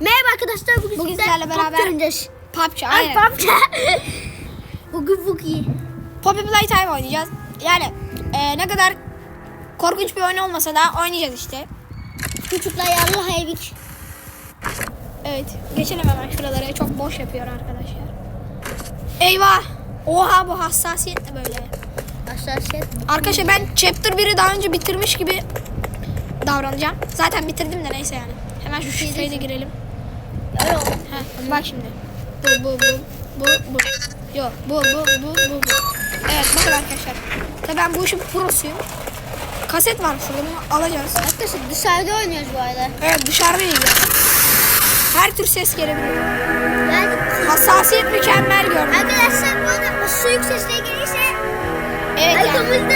Merhaba arkadaşlar bugün, Bugün sizlerle beraber- oynayacağız. PUBG Ay. PUBG. bugün çok iyi. Poppy Playtime oynayacağız. Yani e, ne kadar korkunç bir oyun olmasa da oynayacağız işte. Küçükler yarlı hayvik. Evet. Geçelim hemen şuraları. Çok boş yapıyor arkadaşlar. Eyvah. Oha bu hassasiyet ne böyle? Hassasiyet. Arkadaşlar ben chapter 1'i daha önce bitirmiş gibi davranacağım. Zaten bitirdim de neyse yani. Hemen şu şifreyi de girelim. Öyle oldu. Heh, bak şimdi. Bu bu bu bu bu. Yok bu bu bu bu bu. Evet bakın arkadaşlar. Tabii ben bu işin prosuyum. Kaset var şurada bunu alacağız. Arkadaşlar dışarıda oynuyoruz bu arada. Evet dışarıdayız yani. Her tür ses gelebiliyor. Yani Hassasiyet mükemmel gördüm. arkadaşlar bu arada su yükselişine gelirse Evet yani. arkamızda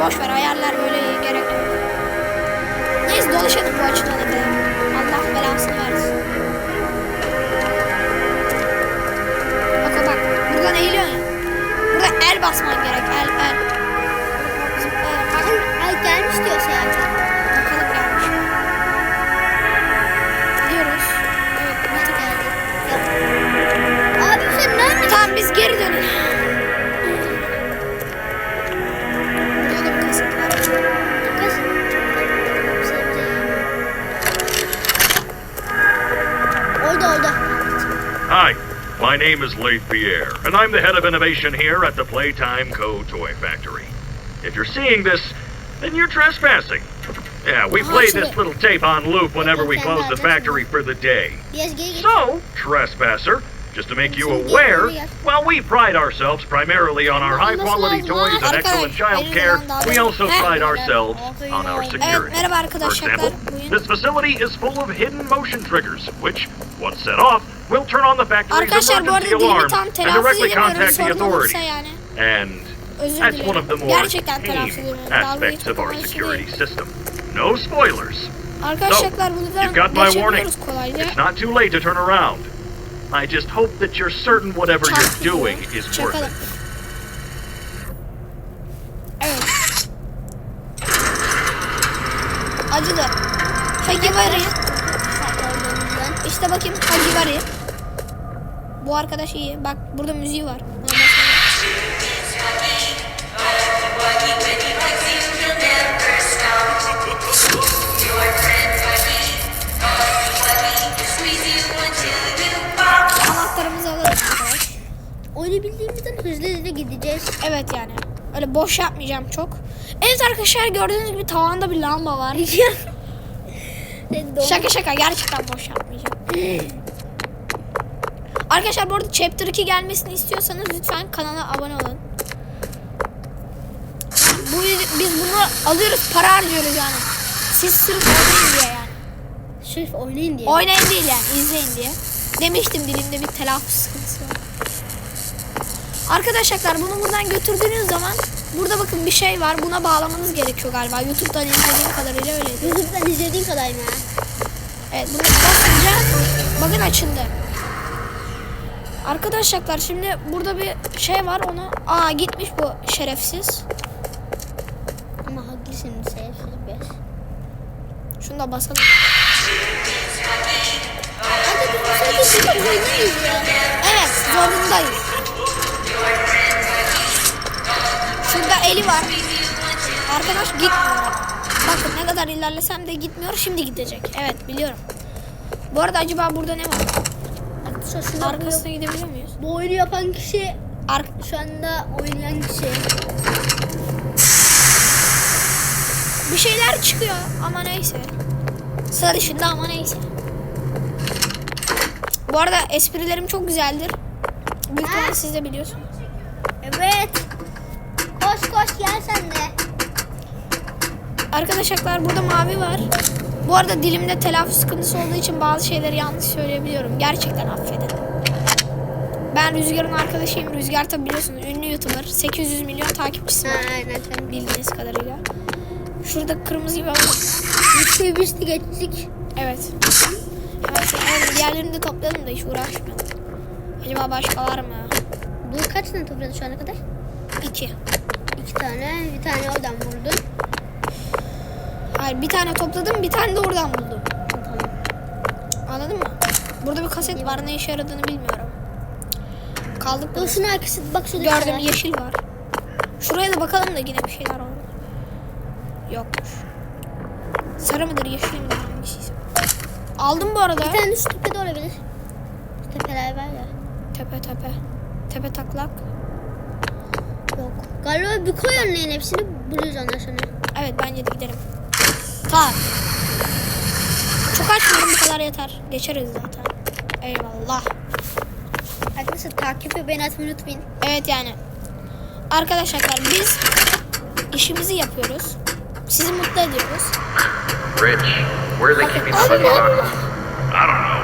boş ver ayarlar böyle gerek yok. Neyse dolaşalım bu açıdan hadi. Allah belasını versin. Bak bak. Buradan eğiliyorsun ya. Burada el basman gerek. El el. Ay, ay gelmiş diyorsa yani. Bakalım gelmiş. mi? Gidiyoruz. Evet bir geldi. Abi sen nerede? Tamam biz geri Orada orada. Hi, my name is Leif Pierre, and I'm the head of innovation here at the Playtime Co. Toy Factory. If you're seeing this, then you're trespassing. Yeah, we Oh, play this little tape on loop whenever we close the factory for the day. Biraz geri git. So, trespasser, just to make you aware, while we pride ourselves primarily on our high quality toys and excellent child care, we also pride ourselves on our security. merhaba For arkadaşlar. example, Bugün- this facility is full of hidden motion triggers, which, once set off, we'll turn on the factory's Arkadaşlar bu arada emergency dilimi alarm tam and telaffuz directly edemiyorum. contact the Sorun olursa authorities. yani. And Özür that's one of the dilerim. more Gerçekten telaffuz tame edemiyorum. Dalga aspects of our security değil. system. No spoilers. Arkadaşlar So, you've got my warning. geçebiliyoruz kolayca. It's not too late to turn around. I just hope that you're certain whatever you're doing is worth Çakalım. it. Evet. Acıdı. Hagivari. İşte bakayım Hagivari. Bu arkadaş iyi. Bak burada müziği var. Anahtarımızı alalım arkadaş. Oyunu bildiğimizden hızlı hızlı gideceğiz. Evet yani. Öyle boş yapmayacağım çok. Evet arkadaşlar gördüğünüz gibi tavanda bir lamba var. Şaka şaka gerçekten boş yapmayacağım. Arkadaşlar bu arada Chapter 2 gelmesini istiyorsanız lütfen kanala abone olun. Bu biz bunu alıyoruz para harcıyoruz yani. Siz sırf oynayın diye yani. Sırf oynayın diye. Oynayın değil yani izleyin diye. Demiştim dilimde bir telaffuz sıkıntısı var. Arkadaşlar bunu buradan götürdüğünüz zaman burada bakın bir şey var. Buna bağlamanız gerekiyor galiba. YouTube'dan izlediğim kadarıyla öyleydi. YouTube'dan izlediğin kadar mı? Evet bunu basınca bakın açıldı. Arkadaşlar şimdi burada bir şey var onu aa gitmiş bu şerefsiz. Ama haklısın sevsiz biraz. Şunu da basalım. Bir. Evet zorundayız. Şurada eli var. Arkadaş gitmiyor. Bakın ne kadar ilerlesem de gitmiyor. Şimdi gidecek. Evet biliyorum. Bu arada acaba burada ne var? Arkadaşlar Arkasına gidebiliyor muyuz? bu oyunu yapan kişi Ar şu anda oynayan kişi. bir şeyler çıkıyor ama neyse. Sarışında ama neyse. Bu arada esprilerim çok güzeldir. Büyük ihtimalle siz de biliyorsunuz. Evet. Koş koş gel sen de. Arkadaşlar burada mavi var. Bu arada dilimde telaffuz sıkıntısı olduğu için bazı şeyleri yanlış söyleyebiliyorum. Gerçekten affedin. Ben Rüzgar'ın arkadaşıyım. Rüzgar tabi biliyorsunuz ünlü YouTuber. 800 milyon takipçisi Ha, var aynen sen bildiğiniz kadarıyla. Şurada kırmızı bir alalım. Üçte birisi geçtik. Evet. Evet, diğerlerini de toplayalım da hiç uğraşmayalım. Acaba başka var mı? Bu kaç tane topladı şu ana kadar? İki. iki tane. Bir tane oradan vurdun. Hayır bir tane topladım bir tane de oradan buldum. Anladın mı? Burada bir kaset var ne işe yaradığını bilmiyorum. Kaldık burada. Dursun arkası bak şurada. Gördüm şey var. yeşil var. Şuraya da bakalım da yine bir şeyler var. Yokmuş. Sarı mıdır yeşil midir hangisi? Aldım bu arada. Bir tane şu tepede olabilir. Tepeler var ya. Tepe tepe. Tepe taklak. Yok. Galiba bir koy önüne hepsini buluruz ondan sonra. Evet bence de gidelim. Tamam. Çok açmıyorum bu kadar yeter. Geçeriz zaten. Eyvallah. Arkadaşlar takip ve beğeni atmayı unutmayın. Evet yani. Arkadaşlar biz işimizi yapıyoruz. Sizi mutlu ediyoruz. Rich, where are they keeping the money boxes? I don't know.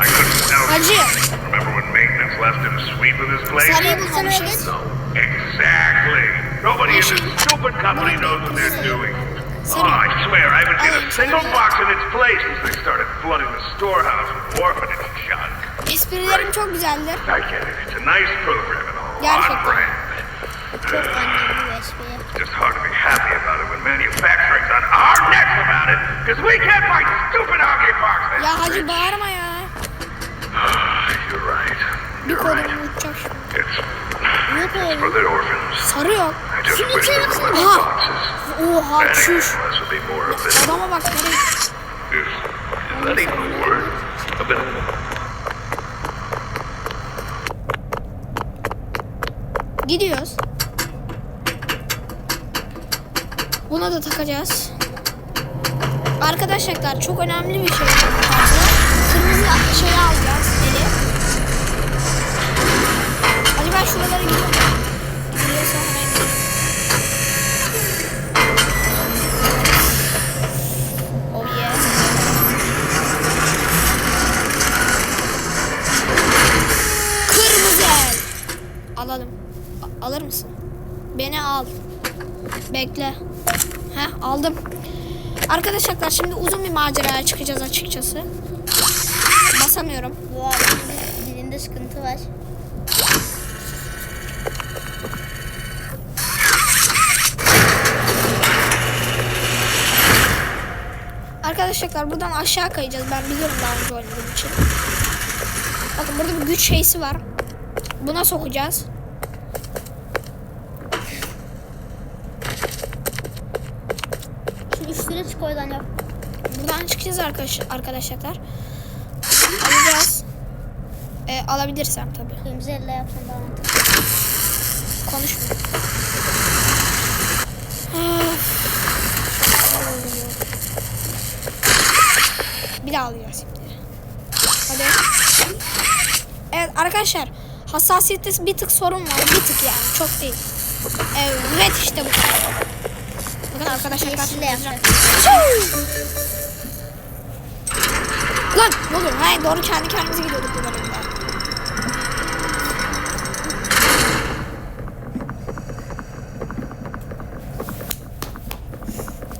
I couldn't tell you. Hacı. Remember when maintenance left him sweeping this place? Sarıyı bulmamışız. Exactly. Nobody in this stupid company knows what they're doing. Oh, I swear, I haven't seen a single box in its place since they started flooding the storehouse with orphanage junk. Esprilerim çok güzeldir. I get it. It's a nice program and all. On brand. Çok bir espri. Just hard to be happy about it when manufacturing's on our necks about it, because we can't find stupid hockey boxes. Ya hacı bağırma ya. You're right. Bir You're right. unutacak şimdi. It's Yok oğlum. for the orphans. Sarı yok. Wish içine boxes. Oha Anything çüş. Adama bak bit Gidiyoruz. Buna da takacağız. Arkadaşlar çok önemli bir şey. Kırmızı şeyi alacağız. Eli. Hadi ben şuralara gidiyorum. Gidiyorsa mısın? Beni al. Bekle. Heh aldım. Arkadaşlar şimdi uzun bir maceraya çıkacağız açıkçası. Basamıyorum. Bu adamın dilinde sıkıntı var. Arkadaşlar buradan aşağı kayacağız. Ben biliyorum daha önce oynadığım için. Bakın burada bir güç şeysi var. Buna sokacağız. Şu üstüne çık oradan yap. Buradan çıkacağız arkadaş arkadaşlar. Alacağız. Ee, alabilirsem tabii. Kırmızı elle yapsan daha mantıklı. Konuşma. Bir daha alacağız şimdi. Hadi. Evet arkadaşlar hassasiyette bir tık sorun var. Bir tık yani çok değil. Evet işte bu. Bakın arkadaşlar Yeşille yapacak. Lan ne oluyor? Hayır doğru kendi kendimize gidiyorduk bu bölümde.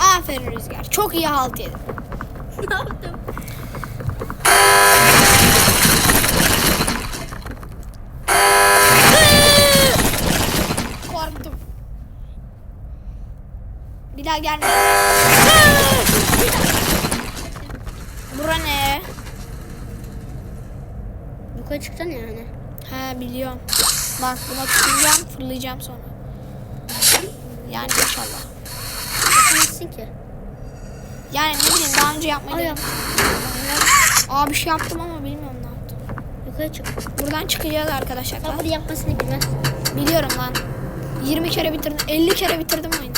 Aferin Rüzgar. Çok iyi halt yedin. ne yaptım? Korktum. Bir daha gelme. Bura ne? Yukarı çıkacaksın yani. He biliyorum. Bak buna tutacağım fırlayacağım sonra. Yani inşallah. Yapamazsın ki. Yani ne bileyim daha önce yapmayı Ay denedim. Aa bir şey yaptım ama bilmiyorum ne yaptım. Yukarı çık. Buradan çıkacağız arkadaşlar. Bunu yapmasını bilmez. Biliyorum lan. 20 kere bitirdim. 50 kere bitirdim oyunu.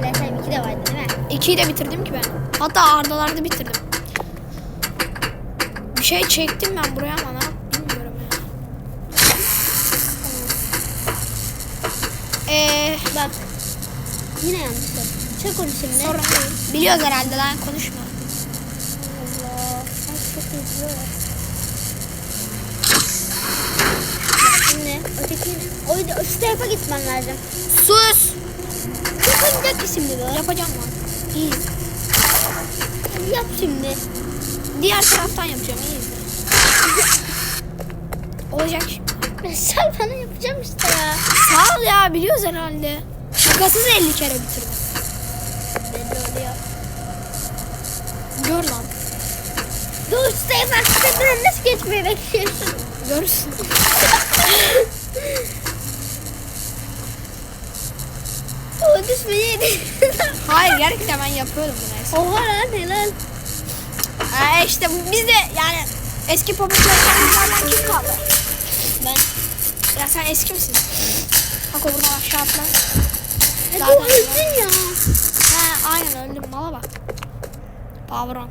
Senin PlayStation 2 de vardı değil mi? 2'yi de bitirdim ki ben. Hatta ardalarda bitirdim. Bir şey çektim ben buraya ama ne bilmiyorum ya. Eee Bak. Yine yanlış. Çek onu şimdi. sorun değil. Biliyoruz herhalde lan konuşma. Allah. Ay çok hızlı. Şimdi öteki o, o tarafa gitmem lazım. Sus. Yapacak ki şimdi bu. Yapacağım lan. İyi. Hadi yap şimdi. Diğer taraftan yapacağım iyi. Olacak şimdi. Sen bana yapacağım işte ya. Sağ ol ya biliyoruz herhalde. Şakasız 50 kere bitirdim. Belli oluyor. Gör lan. Dur Stefan sen nasıl geçmeyi bekliyorsun? Görürsün. O düşmeyi Hayır gerçekten ben yapıyordum bunu. Oha lan helal. Ee, işte biz de yani eski popülerlerden kim kaldı? Ben. Ya sen eski misin? Bak o buradan aşağı atla. Hadi Zaten- öldün ya. He aynen öldüm mala bak. Power on.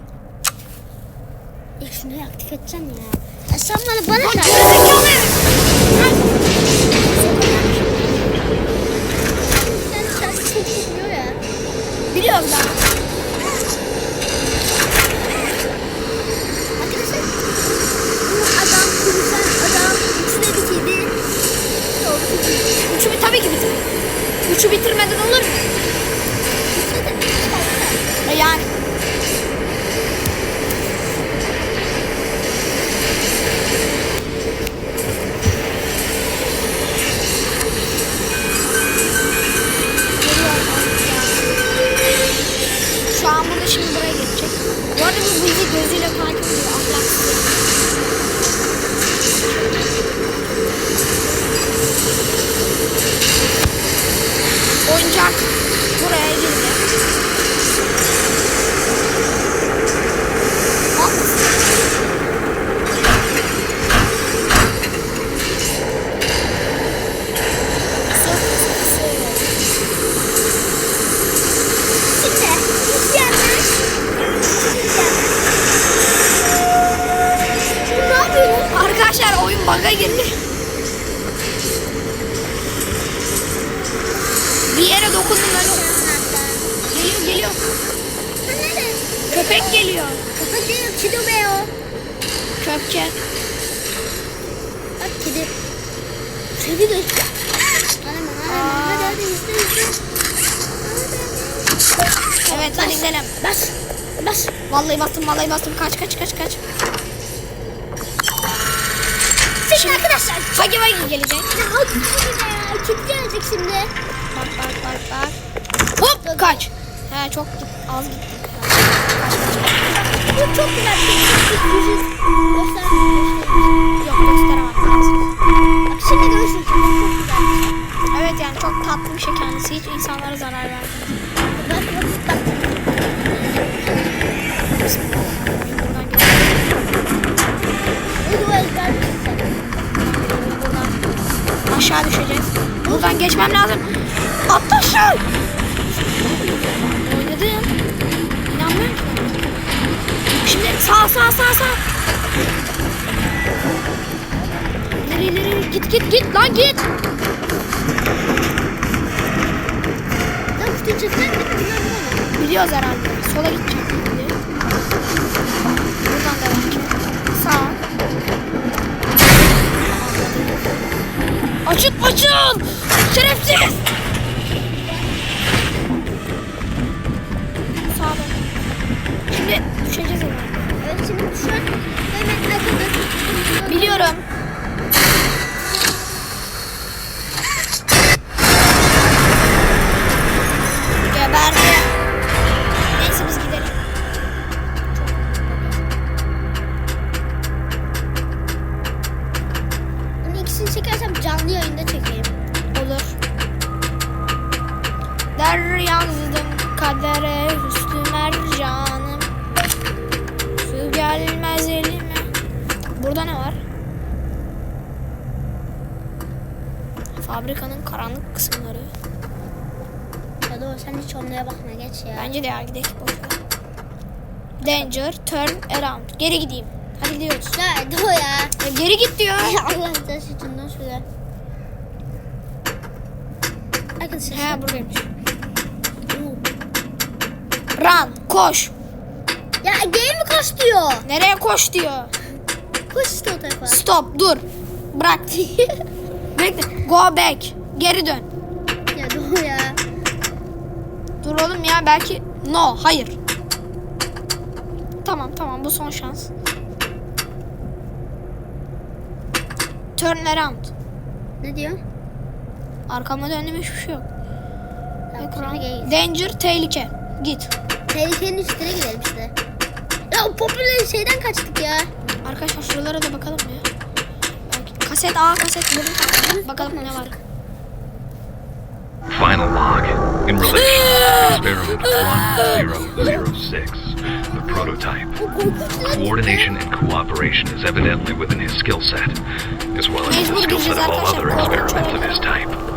Ya şunu aktif edeceksin ya. Ya sen bana bana gerizekalı herif. Biliyorum ben. Şimdi buraya geçecek. Bu arada bu bizi gözüyle takip ediyor. Ahlaksız. Oyuncak buraya girdi. Hop. Şimdi izleyenler. Bu ne yapıyor? Arkadaşlar oyun bug'a girdi. Bir yere dokundum ben. Geliyor geliyor. Nerede? Köpek geliyor. Kafa değil, kedi be o. Köpke. Bak kedi. Kedi de. Hadi hadi hadi hadi izle izle. Evet hadi gidelim. Bas. Bas. Vallahi bastım vallahi bastım. Kaç kaç kaç kaç. Şimdi arkadaşlar. Hagi Vagi gelecek. Ya kedi be. Kedi gelecek şimdi. Bak bak bak bak. Hop kaç. He çok git, az gitti. Kaç kaç kaç. Bu çok güzel bir. Göster. Yok gösteremem. Bak şimdi görürsün. Çok güzel. Evet yani çok tatlı bir şey kendisi. Hiç insanlara zarar vermiyor. Aşağı düşeceğiz. Buradan geçmem lazım. Atla aşağı. Oynadım. İnanmıyorum ki. Şimdi sağ sağ sağ sağ. İleri ileri git git git lan git. Biliyoruz herhalde. Sola gideceğim şimdi. Buradan devam ki. Sağ. Açın açın. Şerefsiz. Şimdi düşeceğiz herhalde. Evet şimdi an hemen arkada. Biliyorum. Kadere üstü mercanım. Su gelmez elime. Burada ne var? Fabrikanın karanlık kısımları. Ya da sen hiç onlara bakma geç ya. Bence de ya gidelim. boş ver. Danger, turn around. Geri gideyim. Hadi gidiyoruz. Ya Doğu ya. Ya geri git diyor. Allah lan şöyle. Arkadaşlar. He buradaymış. Run, koş. Ya game mi koş diyor? Nereye koş diyor. Koş işte o tarafa. Stop, dur. Bırak. Bekle. Go back. Geri dön. ya Doğu ya. Dur oğlum ya belki... No, hayır. Tamam tamam bu son şans. Turn around. Ne diyor? Arkama döndüm hiçbir şey yok. Danger, tehlike. Git. Tehlikenin üstüne gidelim işte. Ya o popüler şeyden kaçtık ya. Arkadaşlar şuralara da bakalım ya. Belki kaset A kaset bölüm bakalım ne var. Final log. In relation to experiment 1006, the prototype. Coordination and cooperation is evidently within his skill set, as well as the skill set of all other experiments of his type.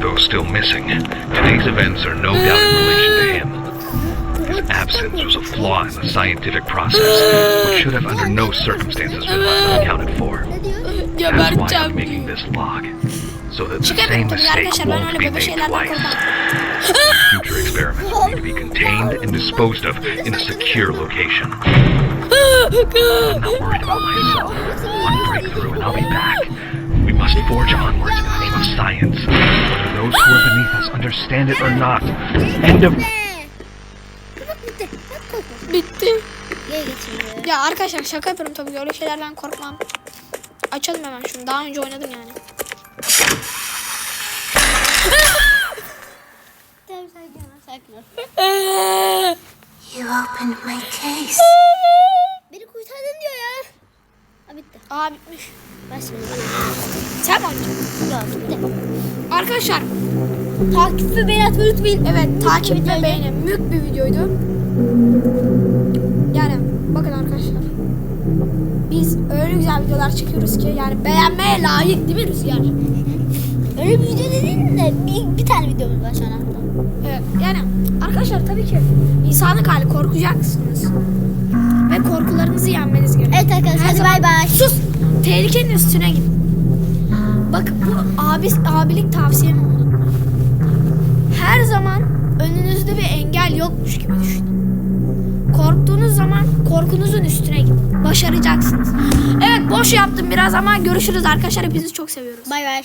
Though still missing, today's events are no doubt in relation to him. His absence was a flaw in the scientific process, which should have under no circumstances been left unaccounted for. That's why I'm making this log, so that the same mistake won't be made twice. Future experiments need to be contained and disposed of in a secure location. I'm not worried about myself. One breakthrough and I'll be back. We must forge onwards in the name of science, whether those who are beneath us understand it or not. End of bitti. Ya arkadaşlar şaka yapıyorum tabii öyle şeylerden korkmam. Açalım hemen şunu. Daha önce oynadım yani. You opened my case. Ha bitti. Aa bitmiş. Bak şimdi bana. Sen mi oynayacaksın? Yok bitti. Arkadaşlar Takip ve beğeni atmayı unutmayın. evet takip ve beğenin. Mük bir videoydu. Yani bakın arkadaşlar. Biz öyle güzel videolar çekiyoruz ki yani beğenmeye layık değil mi Rüzgar? Öyle bir video dediğin de bir, bir tane videomuz var şu an. Evet, yani arkadaşlar tabii ki insanlık hali korkacaksınız. Ve korkularınızı yenmeniz gerekiyor. Evet arkadaşlar Her hadi zaman- bay bay. Sus! Tehlikenin üstüne git. Bak bu abi, abilik tavsiyemi unutma. Her zaman önünüzde bir engel yokmuş gibi düşünün. Korktuğunuz zaman korkunuzun üstüne gidin. Başaracaksınız. Evet boş yaptım biraz ama görüşürüz arkadaşlar. Hepinizi çok seviyoruz. Bay bay.